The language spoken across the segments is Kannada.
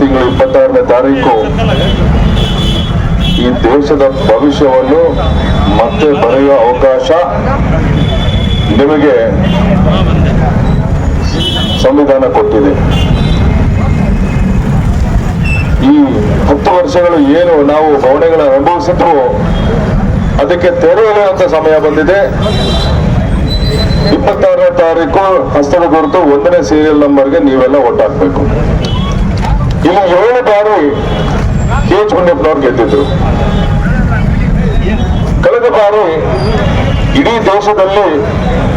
ತಿಂಗಳು ಇಪ್ಪತ್ತಾರನೇ ತಾರೀಕು ಈ ದೇಶದ ಭವಿಷ್ಯವನ್ನು ಮತ್ತೆ ಬರೆಯುವ ಅವಕಾಶ ನಿಮಗೆ ಸಂವಿಧಾನ ಕೊಟ್ಟಿದೆ. ಈ ಹತ್ತು ವರ್ಷಗಳು ಏನು ನಾವು ಭವನಗಳನ್ನು ಅನುಭವಿಸಿದ್ರು ಅದಕ್ಕೆ ತೆರೆಯುವಂತ ಸಮಯ ಬಂದಿದೆ. ಇಪ್ಪತ್ತಾರನೇ ತಾರೀಕು ಹಸ್ತದ ಗುರುತು ಒಂದನೇ ಸೀರಿಯಲ್ ನಂಬರ್ಗೆ ನೀವೆಲ್ಲ ಓಟ್ ಕೆ ಎಚ್ ಗುಂಡಪ್ಪನವ್ರು ಗೆದ್ದಿದ್ರು ಕಳೆದ ಬಾರಿ ಇಡೀ ದೇಶದಲ್ಲಿ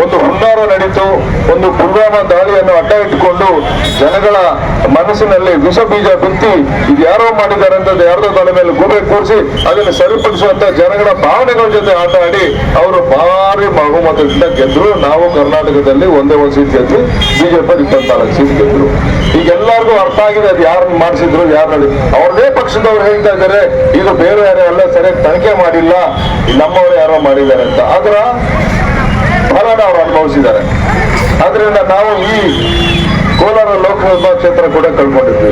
ಒಂದು ಹುನ್ನಾರ ನಡೀತು ಒಂದು ಪುಲ್ವಾಮಾ ದಾಳಿಯನ್ನು ಅಡ್ಡ ಇಟ್ಟುಕೊಂಡು ಜನಗಳ ಮನಸ್ಸಿನಲ್ಲಿ ವಿಷ ಬೀಜ ಬಿತ್ತಿ ಇದು ಯಾರೋ ಮಾಡಿದ್ದಾರೆ ಅಂತ ಯಾರದೋ ತಲೆ ಮೇಲೆ ಗುಬೆ ಕೂರಿಸಿ ಅದನ್ನು ಸರಿಪಡಿಸುವಂತ ಜನಗಳ ಭಾವನೆಗಳ ಜೊತೆ ಆಟ ಆಡಿ ಅವರು ಭಾರಿ ಬಹುಮತದಿಂದ ಗೆದ್ರು. ನಾವು ಕರ್ನಾಟಕದಲ್ಲಿ ಒಂದೇ ಒಂದು ಸೀಟ್ ಗೆದ್ರು ಬಿಜೆಪಿ ಇಪ್ಪತ್ನಾಲ್ಕು ಸೀಟ್ ಗೆದ್ರು. ಈಗ ಎಲ್ಲರಿಗೂ ಅರ್ಥ ಆಗಿದೆ ಅದು ಯಾರನ್ನ ಮಾಡಿಸಿದ್ರು ಯಾರು ನಡಿ ಅವ್ರದೇ ಪಕ್ಷದವ್ರು ಹೇಳ್ತಾ ಇದ್ದಾರೆ, ಇದು ಬೇರೆ ಯಾರೇ ಅಲ್ಲ, ಸರಿಯಾಗಿ ತನಿಖೆ ಮಾಡಿಲ್ಲ, ನಮ್ಮವರು ಯಾರೋ ಮಾಡಿದ್ದಾರೆ ಅಂತ. ಆದ್ರ ಫಲನ ಅವರು ಅನುಭವಿಸಿದ್ದಾರೆ. ಆದ್ರಿಂದ ನಾವು ಈ ಕೋಲಾರ ಲೋಕಸಭಾ ಕ್ಷೇತ್ರ ಕೂಡ ಕಳ್ಕೊಂಡಿದ್ವಿ.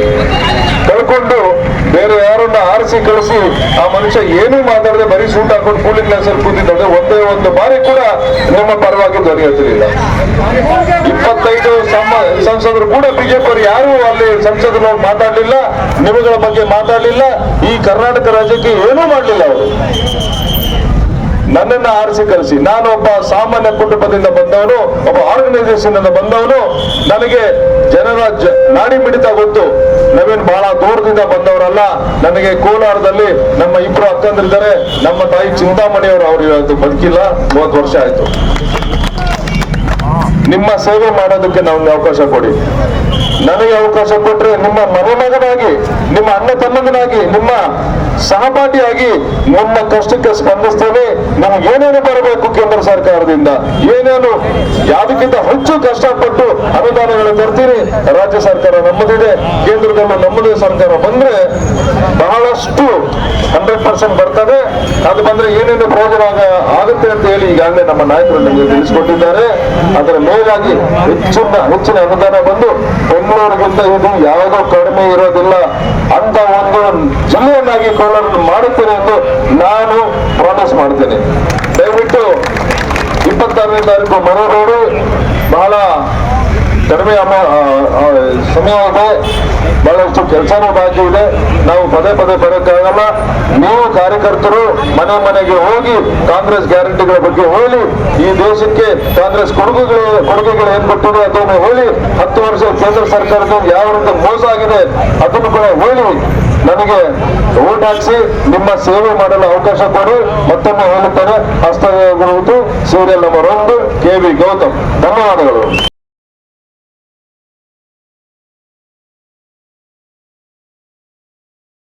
ಕಳ್ಕೊಂಡು ಬೇರೆ ಯಾರನ್ನ ಆರಿಸಿ ಕಳಿಸಿ ಆ ಮನುಷ್ಯ ಏನೂ ಮಾತಾಡದೆ ಬರೀ ಸೂಟ್ ಹಾಕೊಂಡು ಕೂಲಿಂಗ್ ಕ್ಲಾಸಲ್ಲಿ ಕೂತಿದ್ದಾರೆ ಒಂದೇ ಒಂದು ಬಾರಿ ಕೂಡ ನಮ್ಮ ಪರವಾಗಿ ಧ್ವನಿ ಇಪ್ಪತ್ತೈದು ಸಂಸದರು ಕೂಡ ಬಿಜೆಪಿ ಅವರು ಯಾರು ಅಲ್ಲಿ ಸಂಸದರು ಮಾತಾಡಲಿಲ್ಲ ನಿಮಗಳ ಬಗ್ಗೆ ಮಾತಾಡಲಿಲ್ಲ, ಈ ಕರ್ನಾಟಕ ರಾಜ್ಯಕ್ಕೆ ಏನೂ ಮಾಡಲಿಲ್ಲ ಅವರು. ನನ್ನನ್ನ ಆರಿಸಿ ಕಲಿಸಿ. ನಾನು ಒಬ್ಬ ಸಾಮಾನ್ಯ ಕುಟುಂಬದಿಂದ ಬಂದವನು, ಒಬ್ಬ ಆರ್ಗನೈಸೇಷನ್ ಬಂದವನು, ನನಗೆ ಜನರ ನಾಡಿ ಮಿಡಿತ ಗೊತ್ತು. ನವೀನ್ ಬಹಳ ದೂರದಿಂದ ಬಂದವರಲ್ಲ, ನನಗೆ ಕೋಲಾರದಲ್ಲಿ ನಮ್ಮ ಇಬ್ರು ಅಕ್ಕಂದಿರಿದ್ದಾರೆ. ನಮ್ಮ ತಾಯಿ ಚಿಂತಾಮಣಿಯವರು ಅವರು ಇವತ್ತು ಬದುಕಿಲ್ಲ, ಮೂವತ್ತು ವರ್ಷ ಆಯ್ತು. ನಿಮ್ಮ ಸೇವೆ ಮಾಡೋದಕ್ಕೆ ನಮ್ಗೆ ಅವಕಾಶ ಕೊಡಿ. ನನಗೆ ಅವಕಾಶ ಕೊಟ್ರೆ ನಿಮ್ಮ ಮನೆ ಮಗನಾಗಿ ನಿಮ್ಮ ಅಣ್ಣ ತಮ್ಮನಾಗಿ ನಿಮ್ಮ ಸಹಪಾಠಿಯಾಗಿ ನಮ್ಮ ಕಷ್ಟಕ್ಕೆ ಸ್ಪಂದಿಸ್ತೇವೆ ನಮ್ಗೆ ಏನೇನು ಬರಬೇಕು ಕೇಂದ್ರ ಸರ್ಕಾರದಿಂದ? ಏನೇನು? ಯಾವುದಕ್ಕಿಂತ ಹೆಚ್ಚು ಕಷ್ಟಪಟ್ಟು ಅನುದಾನಗಳು ತರ್ತೀರಿ ರಾಜ್ಯ ಸರ್ಕಾರ ನಮ್ಮದಿದೆ, ಕೇಂದ್ರದಲ್ಲೂ ನಮ್ಮದೇ ಸರ್ಕಾರ ಬಂದ್ರೆ ಬಹಳಷ್ಟು ಹಂಡ್ರೆಡ್ ಪರ್ಸೆಂಟ್ ಬರ್ತದೆ. ಅದು ಬಂದ್ರೆ ಏನೇನು ಪ್ರಯೋಜನ ಆಗುತ್ತೆ ಅಂತ ಹೇಳಿ ಈಗಾಗಲೇ ನಮ್ಮ ನಾಯಕರು ನಿಮಗೆ ತಿಳಿಸಿಕೊಟ್ಟಿದ್ದಾರೆ. ಅದರ ಮೇಲಾಗಿ ಹೆಚ್ಚಿನ ಹೆಚ್ಚಿನ ಅನುದಾನ ಬಂದು ಬೆಂಗಳೂರಿಗಿಂತ ಇದು ಯಾವುದೋ ಕಡಿಮೆ ಇರೋದಿಲ್ಲ. ಕೋಲಾರ ಎಂದು ನಾನು ಪ್ರಾಮಿಸ್ ಮಾಡ್ತೇನೆ. ದಯವಿಟ್ಟು ಇಪ್ಪತ್ತಾರನೇ ತಾರೀಕು ಮನೋರೋಡು ಬಹಳ ಕಡಿಮೆ ಅಮ ಬಹಳಷ್ಟು ಕೆಲಸನೂ ಬಾಕಿ ಇದೆ. ನಾವು ಪದೇ ಪದೇ ಬರೋಕ್ಕಾಗಲ್ಲ. ನೀವು ಕಾರ್ಯಕರ್ತರು ಮನೆ ಮನೆಗೆ ಹೋಗಿ ಕಾಂಗ್ರೆಸ್ ಗ್ಯಾರಂಟಿಗಳ ಬಗ್ಗೆ ಹೇಳಿ. ಈ ದೇಶಕ್ಕೆ ಕಾಂಗ್ರೆಸ್ ಕೊಡುಗೆಗಳು ಕೊಡುಗೆಗಳು ಏನ್ ಕೊಟ್ಟಿದೆ ಅದನ್ನು ಹೋಗಿ ಹತ್ತು ವರ್ಷ ಕೇಂದ್ರ ಸರ್ಕಾರದ ಯಾವ ರೀತಿ ಮೋಸ ಆಗಿದೆ ಅದನ್ನು ಕೂಡ ಹೇಳಿ. ನನಗೆ ಓಟ್ ಹಾಕಿಸಿ ನಿಮ್ಮ ಸೇವೆ ಮಾಡಲು ಅವಕಾಶ ಕೊಡಿ. ಮತ್ತೊಮ್ಮೆ ಹೇಳುತ್ತೇನೆ ಹಸ್ತಗುರುವುದು ಸೀರಿಯಲ್ ನಂಬರ್ ಒಂದು, ಕೆ ವಿ ಗೌತಮ್. ಧನ್ಯವಾದಗಳು.